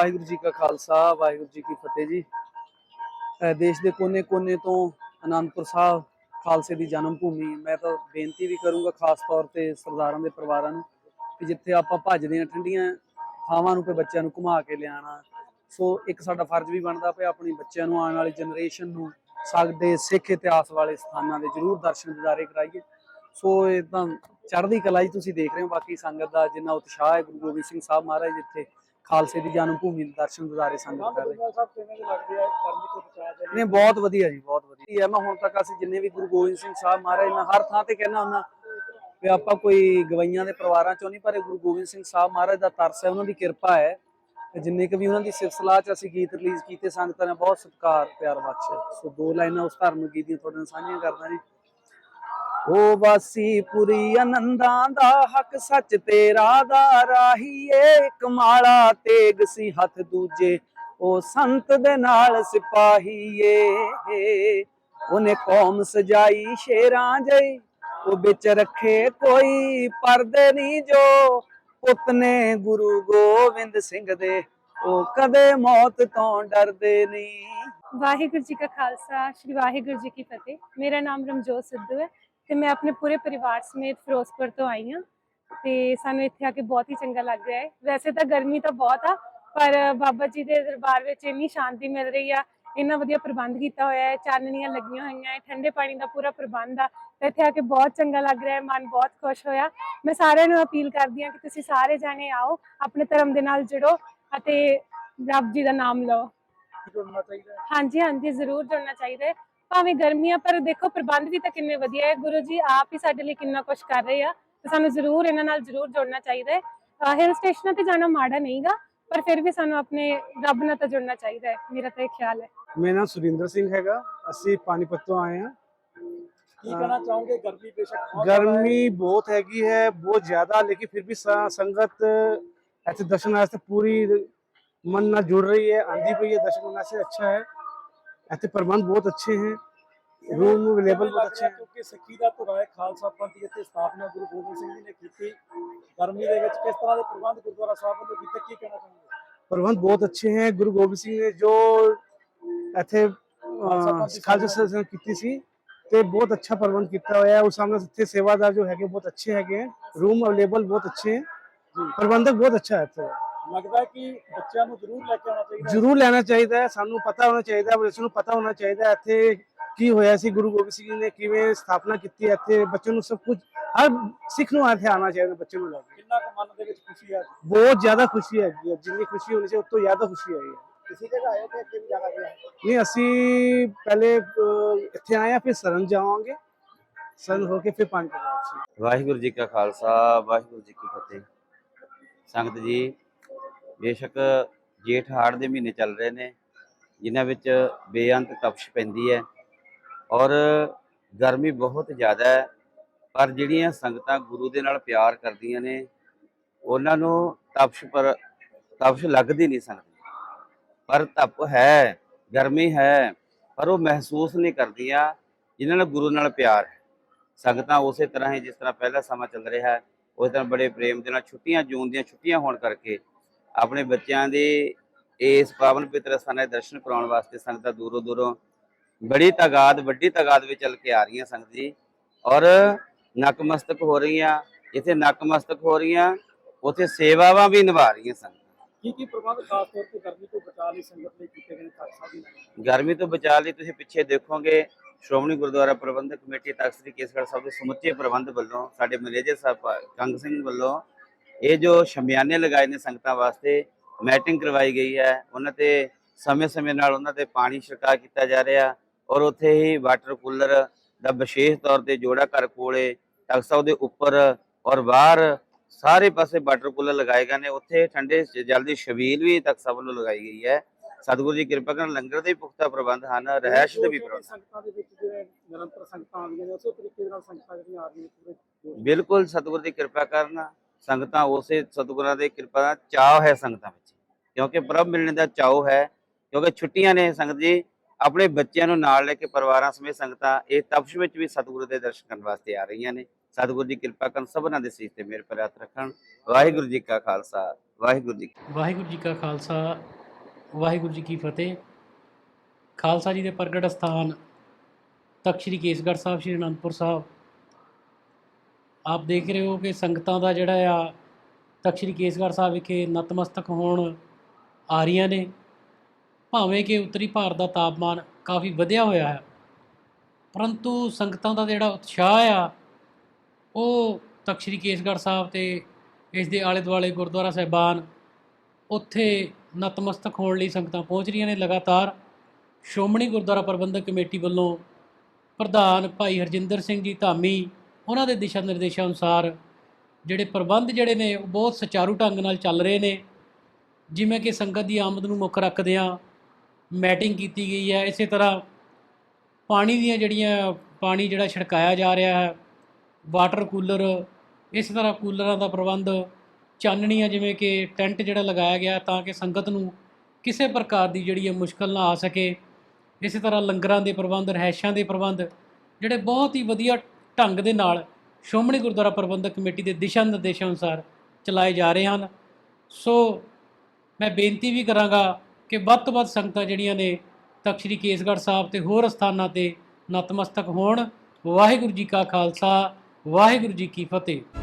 ਵਾਹਿਗੁਰੂ ਜੀ ਕਾ ਖਾਲਸਾ, ਵਾਹਿਗੁਰੂ ਜੀ ਕੀ ਫਤਿਹ ਜੀ। ਦੇਸ਼ ਦੇ ਕੋਨੇ-ਕੋਨੇ ਤੋਂ ਅਨੰਦਪੁਰ ਸਾਹਿਬ ਖਾਲਸੇ ਦੀ ਜਨਮ ਭੂਮੀ ਮੈਂ ਤਾਂ ਬੇਨਤੀ ਵੀ ਕਰੂੰਗਾ ਖਾਸ ਤੌਰ ਤੇ ਸਰਦਾਰਾਂ ਦੇ ਪਰਿਵਾਰਾਂ ਨੂੰ ਕਿ ਜਿੱਥੇ ਆਪਾਂ ਭੱਜਦੇ ਹਾਂ, ਠੰਡੀਆਂ ਥਾਵਾਂ ਨੂੰ ਤੇ ਬੱਚਿਆਂ ਨੂੰ ਘੁਮਾ ਕੇ ਲਿਆਣਾ ਸੋ ਇੱਕ ਸਾਡਾ ਫਰਜ਼ ਵੀ ਬਣਦਾ ਪਿਆ ਆਪਣੀ ਬੱਚਿਆਂ ਨੂੰ ਆਉਣ ਵਾਲੀ ਜਨਰੇਸ਼ਨ ਨੂੰ ਸਾਡੇ ਸਿੱਖ ਇਤਿਹਾਸ ਵਾਲੇ ਸਥਾਨਾਂ ਦੇ ਜ਼ਰੂਰ ਦਰਸ਼ਨ ਦਿਦਾਰੇ ਕਰਾਈਏ। ਸੋ ਇਹ ਤਾਂ ਚੜ੍ਹਦੀ ਕਲਾ ਜੀ ਤੁਸੀਂ ਦੇਖ ਰਹੇ ਹੋ, ਬਾਕੀ ਸੰਗਤ ਦਾ ਜਿੰਨਾ ਉਤਸ਼ਾਹ ਹੈ, ਗੁਰੂ ਗੋਬਿੰਦ ਸਿੰਘ ਸਾਹਿਬ ਮਹਾਰਾਜ ਜਿੱਥੇ ਖਾਲਸੇ ਦੀ ਜਨਮ ਭੂਮੀ ਦੇ ਦਰਸ਼ਨ ਦਿਦਾਰੇ ਸੰਗਤ ਕਰ ਰਹੀ। ਨਹੀਂ ਬਹੁਤ ਵਧੀਆ ਜੀ ਬਹੁਤ ਵਧੀਆ। ਮੈਂ ਹੁਣ ਤੱਕ ਅਸੀਂ ਜਿੰਨੇ ਵੀ ਗੁਰੂ ਗੋਬਿੰਦ ਸਿੰਘ ਸਾਹਿਬ ਮਹਾਰਾਜ ਮੈਂ ਹਰ ਥਾਂ ਤੇ ਕਹਿਣਾ ਹੁੰਦਾ ਵੀ ਆਪਾਂ ਕੋਈ ਗਵਈਆਂ ਦੇ ਪਰਿਵਾਰਾਂ ਚੋਂ ਨਹੀਂ ਪਰ ਇਹ ਗੁਰੂ ਗੋਬਿੰਦ ਸਿੰਘ ਸਾਹਿਬ ਮਹਾਰਾਜ ਦਾ ਤਰਸ ਹੈ ਉਹਨਾਂ ਦੀ ਕਿਰਪਾ ਹੈ। ਜਿੰਨੇ ਕੁ ਵੀ ਉਹਨਾਂ ਦੀ ਸਿਫਤ ਸਲਾਹ ਚ ਅਸੀਂ ਗੀਤ ਰਿਲੀਜ਼ ਕੀਤੇ ਸੰਗਤਾਂ ਨੇ ਬਹੁਤ ਸਤਿਕਾਰ ਪਿਆਰ ਬਖਸ਼ਿਆ ਸੋ ਦੋ ਲਾਈਨਾਂ ਉਸ ਧਾਰਮਿਕ ਗੀਤ ਦੀਆਂ ਤੁਹਾਡੇ ਨਾਲ ਸਾਂਝੀਆਂ ਕਰਦਾ ਜੀ। ਓ ਵਾਸੀ ਪੁਰੀ ਆਨੰਦਾਂ ਦਾ ਹੱਕ ਸੱਚ ਤੇਰਾ ਦਾ ਰਾਹੀਏ ਕਮਾਲਾ ਤੇਗ ਸੀ ਹੱਥ ਦੂਜੇ ਉਹ ਸੰਤ ਦੇ ਨਾਲ ਸਿਪਾਹੀਏ। ਉਹਨੇ ਕੌਮ ਸਜਾਈ ਸ਼ੇਰਾਂ ਜਈ, ਉਹ ਵਿੱਚ ਰੱਖੇ ਕੋਈ ਪਰਦੇ ਨਹੀਂ ਜੋ। ਪੁੱਤ ਨੇ ਗੁਰੂ ਗੋਬਿੰਦ ਸਿੰਘ ਦੇ, ਉਹ ਕਦੇ ਮੌਤ ਤੋਂ ਡਰਦੇ ਨਹੀਂ। ਵਾਹਿਗੁਰੂ ਜੀ ਕਾ ਖਾਲਸਾ, ਸ਼੍ਰੀ ਵਾਹਿਗੁਰੂ ਜੀ ਕੀ ਫਤਿਹ। ਮੇਰਾ ਨਾਮ ਰਮਜੋਤ ਸਿੱਧੂ ਹੈ। ਤੇ ਮੈਂ ਆਪਣੇ ਪੂਰੇ ਪਰਿਵਾਰ ਸਮੇਤ ਫਿਰੋਜ਼ਪੁਰ ਤੋਂ ਆਈ ਹਾਂ ਤੇ ਸਾਨੂੰ ਇੱਥੇ ਆ ਕੇ ਬਹੁਤ ਹੀ ਚੰਗਾ ਲੱਗ ਰਿਹਾ ਹੈ। ਵੈਸੇ ਤਾਂ ਗਰਮੀ ਤਾਂ ਬਹੁਤ ਆ ਪਰ ਬਾਬਾ ਜੀ ਦੇ ਦਰਬਾਰ ਵਿੱਚ ਇੰਨੀ ਸ਼ਾਂਤੀ ਮਿਲ ਰਹੀ ਆ ਇੰਨਾ ਵਧੀਆ ਪ੍ਰਬੰਧ ਕੀਤਾ ਹੋਇਆ ਹੈ ਚਾਨਣੀਆਂ ਲੱਗੀਆਂ ਹੋਈਆਂ ਹੈ ਠੰਡੇ ਪਾਣੀ ਦਾ ਪੂਰਾ ਪ੍ਰਬੰਧ ਆ ਇੱਥੇ ਆ ਕੇ ਬਹੁਤ ਚੰਗਾ ਲੱਗ ਰਿਹਾ ਹੈ ਮਨ ਬਹੁਤ ਖੁਸ਼ ਹੋਇਆ। ਮੈਂ ਸਾਰਿਆਂ ਨੂੰ ਅਪੀਲ ਕਰਦੀ ਹਾਂ ਕਿ ਤੁਸੀਂ ਸਾਰੇ ਜਾਣੇ ਆਓ ਆਪਣੇ ਧਰਮ ਦੇ ਨਾਲ ਜੁੜੋ ਅਤੇ ਰੱਬ ਜੀ ਦਾ ਨਾਮ ਲਓ। ਜੁੜਨਾ ਚਾਹੀਦਾ ਹਾਂਜੀ ਹਾਂਜੀ ਜ਼ਰੂਰ ਜੁੜਨਾ ਚਾਹੀਦਾ ਹੈ। ਭਾਵੇਂ ਗਰਮੀਆਂ ਪਰ ਦੇਖੋ ਪ੍ਰਬੰਧ ਵੀ ਤਾਂ ਕਿੰਨੇ ਵਧੀਆ ਹੈ। ਗੁਰੂ ਜੀ ਆਪ ਹੀ ਸਾਡੇ ਲਈ ਕਿੰਨਾ ਕੁਝ ਕਰ ਰਹੇ ਆ ਤੇ ਸਾਨੂੰ ਜ਼ਰੂਰ ਇਹਨਾਂ ਨਾਲ ਜ਼ਰੂਰ ਜੁੜਨਾ ਚਾਹੀਦਾ ਹੈ। ਹਿਲ ਸਟੇਸ਼ਨਾਂ ਤੇ ਜਾਣਾ ਮਾੜਾ ਨਹੀਂਗਾ ਪਰ ਫਿਰ ਵੀ ਸਾਨੂੰ ਆਪਣੇ ਰੱਬ ਨਾਲ ਤਾਂ ਜੁੜਨਾ ਚਾਹੀਦਾ ਹੈ। ਮੇਰਾ ਤਾਂ ਇਹ ਖਿਆਲ ਹੈ। ਮੇਰਾ ਨਾਮ ਸੁਰਿੰਦਰ ਸਿੰਘ ਹੈਗਾ। ਅਸੀਂ ਪਾਣੀਪਤ ਤੋਂ ਆਏ ਆ ਕੀ ਕਹਿਣਾ ਚਾਹੋਗੇ? ਗਰਮੀ ਬੇਸ਼ੱਕ ਗਰਮੀ ਬਹੁਤ ਹੈਗੀ ਹੈ ਬਹੁਤ ਜ਼ਿਆਦਾ ਲੇਕਿਨ ਫਿਰ ਵੀ ਸੰਗਤ ਇੱਥੇ ਦਰਸ਼ਨ ਵਾਸਤੇ ਪੂਰੀ ਮਨ ਨਾਲ ਜੁੜ ਰਹੀ ਹੈ ਆਂਦੀ ਪਈ ਹੈ ਦਰਸ਼ਨ ਵਾਸਤੇ ਅੱਛਾ ਹੈ। ਇੱਥੇ ਪ੍ਰਬੰਧ ਬਹੁਤ ਅੱਛੇ ਹੈ ਰੂਮ ਅਵੇਲੇਬਲ ਲੱਗ ਬਹੁਤ ਅੱਛੇ ਰਿਹਾ ਹੈ ਕਿਉਂਕਿ ਸਿੱਖੀ ਦਾ ਧੁਰਾ ਹੈ ਖਾਲਸਾ ਪੰਥ ਦੀ ਇੱਥੇ ਸਥਾਪਨਾ ਗੁਰੂ ਗੋਬਿੰਦ ਸਿੰਘ ਜੀ ਨੇ ਕੀਤੀ ਗਰਮੀ ਦੇ ਵਿੱਚ ਕਿਸ ਤਰ੍ਹਾਂ ਦੇ ਪ੍ਰਬੰਧ ਗੁਰਦੁਆਰਾ ਸਾਹਿਬ ਵੱਲੋਂ ਕੀਤੇ ਕੀ ਕਹਿਣਾ ਚਾਹੋਗੇ ਪ੍ਰਬੰਧ ਬਹੁਤ ਅੱਛੇ ਹੈ ਗੁਰੂ ਗੋਬਿੰਦ ਸਿੰਘ ਨੇ ਜੋ ਇੱਥੇ ਅਹ, ਖਾਲਸਾ ਸਰਜਨ ਕੀਤੀ ਸੀ ਤੇ ਬਹੁਤ ਅੱਛਾ ਪ੍ਰਬੰਧ ਕੀਤਾ ਹੋਇਆ ਹੈ ਉਸ ਸਾਹਮਣੇ ਇੱਥੇ ਸੇਵਾਦਾਰ ਜੋ ਹੈਗੇ ਬਹੁਤ ਅੱਛੇ ਹੈਗੇ ਰੂਮ ਅਵੇਲੇਬਲ ਬਹੁਤ ਅੱਛੇ ਹੈ ਪ੍ਰਬੰਧਕ ਬਹੁਤ ਅੱਛਾ ਹੈ ਇੱਥੇ ਲੱਗਦਾ ਕਿ ਬੱਚਿਆਂ ਨੂੰ ਜ਼ਰੂਰ ਲੈ ਕੇ ਆਉਣਾ ਚਾਹੀਦਾ। ਜ਼ਰੂਰ ਲੈਣਾ ਚਾਹੀਦਾ ਹੈ ਸਾਨੂੰ ਪਤਾ ਹੋਣਾ ਚਾਹੀਦਾ ਹੈ ਬੱਚੇ ਨੂੰ ਪਤਾ ਹੋਣਾ ਚਾਹੀਦਾ ਹੈ ਇੱਥੇ ਕੀ ਹੋਇਆ ਸੀ ਗੁਰੂ ਗੋਬਿੰਦ ਸਿੰਘ ਜੀ ਨੇ ਕਿਵੇਂ ਸਥਾਪਨਾ ਕੀਤੀ ਹੈ ਇੱਥੇ ਬੱਚੇ ਨੂੰ ਸਭ ਕੁਝ ਹਰ ਸਿੱਖ ਨੂੰ ਇੱਥੇ ਆਉਣਾ ਚਾਹੀਦਾ ਬੱਚੇ ਨੂੰ ਲੈ ਕੇ। ਕਿੰਨਾ ਕੁ ਮਨ ਦੇ ਵਿੱਚ ਖੁਸ਼ੀ ਹੈ ਬਹੁਤ ਜ਼ਿਆਦਾ ਖੁਸ਼ੀ ਹੈ ਜਿੰਨੀ ਖੁਸ਼ੀ ਹੋਣੀ ਚਾਹੀਦੀ ਉਸ ਤੋਂ ਜ਼ਿਆਦਾ ਖੁਸ਼ੀ ਆਈ ਹੈ। ਕਿਸੇ ਜਗ੍ਹਾ ਆਏ ਤੇ ਇੱਥੇ ਵੀ ਜਾਣਾ ਨਹੀਂ ਅਸੀਂ ਪਹਿਲੇ ਇੱਥੇ ਆਏ ਹਾਂ ਫਿਰ ਸਰਨ ਜਾਵਾਂਗੇ। ਸਰਨ ਹੋ ਕੇ ਫਿਰ ਪੰਜ ਵਾਹਿਗੁਰੂ ਜੀ ਕਾ ਖਾਲਸਾ ਵਾਹਿਗੁਰੂ ਜੀ ਕੀ ਫਤਿਹ। ਸੰਗਤ ਜੀ ਬੇਸ਼ੱਕ ਜੇਠ ਹਾੜ ਦੇ ਮਹੀਨੇ ਚੱਲ ਰਹੇ ਨੇ, ਜਿਨ੍ਹਾਂ ਵਿੱਚ ਬੇਅੰਤ ਤਪਸ਼ ਪੈਂਦੀ ਹੈ ਔਰ ਗਰਮੀ ਬਹੁਤ ਜ਼ਿਆਦਾ ਹੈ, ਪਰ ਜਿਹੜੀਆਂ ਸੰਗਤਾਂ ਗੁਰੂ ਦੇ ਨਾਲ ਪਿਆਰ ਕਰਦੀਆਂ ਨੇ, ਉਹਨਾਂ ਨੂੰ ਤਪਸ਼ ਪਰ, ਤਪਸ਼ ਲੱਗਦੀ ਨਹੀਂ ਸਕਦੀ ਪਰ ਤਪ ਹੈ, ਗਰਮੀ ਹੈ, ਪਰ ਉਹ ਮਹਿਸੂਸ ਨਹੀਂ ਕਰਦੀਆਂ, ਜਿਨ੍ਹਾਂ ਨੂੰ ਗੁਰੂ ਨਾਲ ਪਿਆਰ ਹੈ। ਸੰਗਤਾਂ ਉਸੇ ਤਰ੍ਹਾਂ ਹੀ ਜਿਸ ਤਰ੍ਹਾਂ ਪਹਿਲਾ ਸਮਾਂ ਚੱਲ ਰਿਹਾ ਹੈ, ਉਸੇ ਤਰ੍ਹਾਂ ਬੜੇ ਪ੍ਰੇਮ ਦੇ ਨਾਲ ਛੁੱਟੀਆਂ, ਜੂਨ ਦੀਆਂ ਛੁੱਟੀਆਂ ਹੋਣ ਕਰਕੇ ਆਪਣੇ ਬੱਚਿਆਂ ਦੇ ਇਸ ਪਾਵਨ ਪਵਿੱਤਰ ਸਥਾਨਾਂ ਦੇ ਦਰਸ਼ਨ ਕਰਾਉਣ ਵਾਸਤੇ ਸੰਗਤਾਂ ਦੂਰੋਂ ਦੂਰੋਂ ਬੜੀ ਤਾਦਾਦ ਵੱਡੀ ਤਾਦਾਦ ਵਿੱਚ ਚੱਲ ਕੇ ਆ ਰਹੀਆਂ ਸੰਗਤ ਜੀ। ਔਰ ਨਕਮਸਤਕ ਹੋ ਰਹੀਆਂ ਜਿੱਥੇ ਨਕਮਸਤਕ ਹੋ ਰਹੀਆਂ ਉੱਥੇ ਸੇਵਾਵਾਂ ਵੀ ਨਿਭਾ ਰਹੀਆਂ ਸੰਗਤਾਂ। ਕੀ ਕੀ ਪ੍ਰਬੰਧ ਖਾਸ ਤੌਰ ਤੇ ਗਰਮੀ ਤੋਂ ਬਚਾਅ ਲਈ ਸੰਗਤ ਲਈ ਕੀਤੇ ਗਏ ਨੇ ਖਾਲਸਾ ਦੀ ਗਰਮੀ ਤੋਂ ਬਚਾਅ ਲਈ ਤੁਸੀਂ ਪਿੱਛੇ ਦੇਖੋਗੇ ਸ਼੍ਰੋਮਣੀ ਗੁਰਦੁਆਰਾ ਪ੍ਰਬੰਧਕ ਕਮੇਟੀ ਤਖਤ ਸ੍ਰੀ ਕੇਸਗੜ੍ਹ ਸਾਹਿਬ ਦੇ ਸਮੁੱਚੇ ਪ੍ਰਬੰਧ ਵੱਲੋਂ ਸਾਡੇ ਮੈਨੇਜਰ ਸਾਹਿਬ ਕੰਗ ਸਿੰਘ ਵੱਲੋਂ ਇਹ ਜੋ ਸ਼ਮਿਆਨੇ ਲਗਾਏ ਨੇ ਸੰਗਤਾਂ ਵਾਸਤੇ ਮੈਟਿੰਗ ਕਰਵਾਈ ਗਈ ਹੈ ਉਹਨਾਂ ਤੇ ਸਮੇਂ-ਸਮੇਂ ਨਾਲ ਉਹਨਾਂ ਤੇ ਪਾਣੀ ਛਿੜਕਾ ਕੀਤਾ ਜਾ ਰਿਹਾ ਔਰ ਉੱਥੇ ਹੀ ਵਾਟਰ ਕੂਲਰ ਦਾ ਵਿਸ਼ੇਸ਼ ਤੌਰ ਤੇ ਜੋੜਾ ਘਰ ਕੋਲੇ ਟਕਸਾਉ ਦੇ ਉੱਪਰ ਔਰ ਬਾਹਰ ਸਾਰੇ ਪਾਸੇ ਵਾਟਰ ਕੂਲਰ ਲਗਾਏ ਗਏ ਨੇ। ਉੱਥੇ ਠੰਡੇ ਜਲ ਦੀ ਛਬੀਲ ਵੀ ਟਕਸਾਉ ਵੱਲੋਂ ਲਗਾਈ ਗਈ ਹੈ। ਸਤਿਗੁਰੂ ਜੀ ਕਿਰਪਾ ਕਰਨ ਲੰਗਰ ਦੇ ਪੁਖਤਾ ਪ੍ਰਬੰਧ ਹਨ ਰਹਿਸ਼ ਦੇ ਵੀ ਪ੍ਰਬੰਧ ਬਿਲਕੁਲ ਸਤਿਗੁਰੂ ਦੀ ਕਿਰਪਾ ਕਰਨ ਸੰਗਤਾਂ ਉਸੇ ਸਤਿਗੁਰਾਂ ਦੀ ਕਿਰਪਾ ਦਾ ਚਾਅ ਹੈ ਸੰਗਤਾਂ ਵਿੱਚ। ਕਿਉਂਕਿ ਪ੍ਰਭ ਮਿਲਣ ਦਾ ਚਾਅ ਹੈ, ਕਿਉਂਕਿ ਛੁੱਟੀਆਂ ਨੇ ਸੰਗਤ ਜੀ, ਆਪਣੇ ਬੱਚਿਆਂ ਨੂੰ ਨਾਲ ਲੈ ਕੇ ਪਰਿਵਾਰਾਂ ਸਮੇਤ ਸੰਗਤਾਂ ਇਹ ਤਪਸ਼ ਵਿੱਚ ਵੀ ਸਤਿਗੁਰੂ ਦੇ ਦਰਸ਼ਨ ਕਰਨ ਵਾਸਤੇ ਆ ਰਹੀਆਂ ਨੇ। ਸਤਿਗੁਰੂ ਦੀ ਕਿਰਪਾ ਕਰਨ ਸਭਨਾਂ ਦੇ ਸੀਸ ਤੇ ਮੇਰੇ ਪਰ ਹੱਥ ਰੱਖਣ। ਵਾਹਿਗੁਰੂ ਜੀ ਕਾ ਖਾਲਸਾ, ਵਾਹਿਗੁਰੂ ਜੀ ਵਾਹਿਗੁਰੂ ਜੀ ਕਾ ਖਾਲਸਾ, ਵਾਹਿਗੁਰੂ ਜੀ ਕੀ ਫਤਿਹ। ਖਾਲਸਾ ਜੀ ਦੇ ਪ੍ਰਗਟ ਸਥਾਨ ਤਖਤ ਸ੍ਰੀ ਕੇਸਗੜ੍ਹ ਸਾਹਿਬ, ਸ੍ਰੀ ਅਨੰਦਪੁਰ ਸਾਹਿਬ। ਆਪ ਦੇਖ ਰਹੇ ਹੋ ਕਿ ਸੰਗਤਾਂ ਦਾ ਜਿਹੜਾ ਆ, ਤਖਤ ਸ੍ਰੀ ਕੇਸਗੜ੍ਹ ਸਾਹਿਬ ਵਿਖੇ ਨਤਮਸਤਕ ਹੋਣ ਆ ਰਹੀਆਂ ਨੇ। ਭਾਵੇਂ ਕਿ ਉੱਤਰੀ ਭਾਰਤ ਦਾ ਤਾਪਮਾਨ ਕਾਫੀ ਵਧਿਆ ਹੋਇਆ ਹੈ, ਪਰੰਤੂ ਸੰਗਤਾਂ ਦਾ ਜਿਹੜਾ ਉਤਸ਼ਾਹ ਆ, ਉਹ ਤਖਤ ਸ੍ਰੀ ਕੇਸਗੜ੍ਹ ਸਾਹਿਬ ਤੇ ਇਸ ਦੇ ਆਲੇ ਦੁਆਲੇ ਗੁਰਦੁਆਰਾ ਸਾਹਿਬਾਨ ਉੱਥੇ ਨਤਮਸਤਕ ਹੋਣ ਲਈ ਸੰਗਤਾਂ ਪਹੁੰਚ ਰਹੀਆਂ ਨੇ। ਲਗਾਤਾਰ ਸ਼੍ਰੋਮਣੀ ਗੁਰਦੁਆਰਾ ਪ੍ਰਬੰਧਕ ਕਮੇਟੀ ਵੱਲੋਂ ਪ੍ਰਧਾਨ ਭਾਈ ਹਰਜਿੰਦਰ ਸਿੰਘ ਜੀ ਧਾਮੀ ਉਹਨਾਂ ਦੇ ਦਿਸ਼ਾ ਨਿਰਦੇਸ਼ਾਂ ਅਨੁਸਾਰ ਜਿਹੜੇ ਪ੍ਰਬੰਧ ਜਿਹੜੇ ਨੇ ਉਹ ਬਹੁਤ ਸੁਚਾਰੂ ਢੰਗ ਨਾਲ ਚੱਲ ਰਹੇ ਨੇ। ਜਿਵੇਂ ਕਿ ਸੰਗਤ ਦੀ ਆਮਦ ਨੂੰ ਮੁੱਖ ਰੱਖਦਿਆਂ ਮੈਟਿੰਗ ਕੀਤੀ ਗਈ ਹੈ। ਇਸੇ ਤਰ੍ਹਾਂ ਪਾਣੀ ਦੀਆਂ ਜਿਹੜੀਆਂ, ਪਾਣੀ ਜਿਹੜਾ ਛਿੜਕਾਇਆ ਜਾ ਰਿਹਾ ਹੈ, ਵਾਟਰ ਕੂਲਰ, ਇਸ ਤਰ੍ਹਾਂ ਕੂਲਰਾਂ ਦਾ ਪ੍ਰਬੰਧ, ਚਾਨਣੀਆਂ ਜਿਵੇਂ ਕਿ ਟੈਂਟ ਜਿਹੜਾ ਲਗਾਇਆ ਗਿਆ ਤਾਂ ਕਿ ਸੰਗਤ ਨੂੰ ਕਿਸੇ ਪ੍ਰਕਾਰ ਦੀ ਜਿਹੜੀ ਹੈ ਮੁਸ਼ਕਲ ਨਾ ਆ ਸਕੇ। ਇਸੇ ਤਰ੍ਹਾਂ ਲੰਗਰਾਂ ਦੇ ਪ੍ਰਬੰਧ ਰਹਿਸ਼ਾਂ ਦੇ ਪ੍ਰਬੰਧ, ਜਿਹੜੇ ਬਹੁਤ ਹੀ ਵਧੀਆ ਢੰਗ ਦੇ ਨਾਲ ਸ਼੍ਰੋਮਣੀ ਗੁਰਦੁਆਰਾ ਪ੍ਰਬੰਧਕ ਕਮੇਟੀ ਦੇ ਦਿਸ਼ਾ ਨਿਰਦੇਸ਼ਾਂ ਅਨੁਸਾਰ ਚਲਾਏ ਜਾ ਰਹੇ ਹਨ। ਸੋ ਮੈਂ ਬੇਨਤੀ ਵੀ ਕਰਾਂਗਾ ਕਿ ਵੱਧ ਤੋਂ ਵੱਧ ਸੰਗਤਾਂ ਜਿਹੜੀਆਂ ਨੇ ਤਖਤ ਸ੍ਰੀ ਕੇਸਗੜ੍ਹ ਸਾਹਿਬ ਤੇ ਹੋਰ ਸਥਾਨਾਂ ਤੇ ਨਤਮਸਤਕ ਹੋਣ। ਵਾਹਿਗੁਰੂ ਜੀ ਕਾ ਖਾਲਸਾ, ਵਾਹਿਗੁਰੂ ਜੀ ਕੀ ਫਤਿਹ।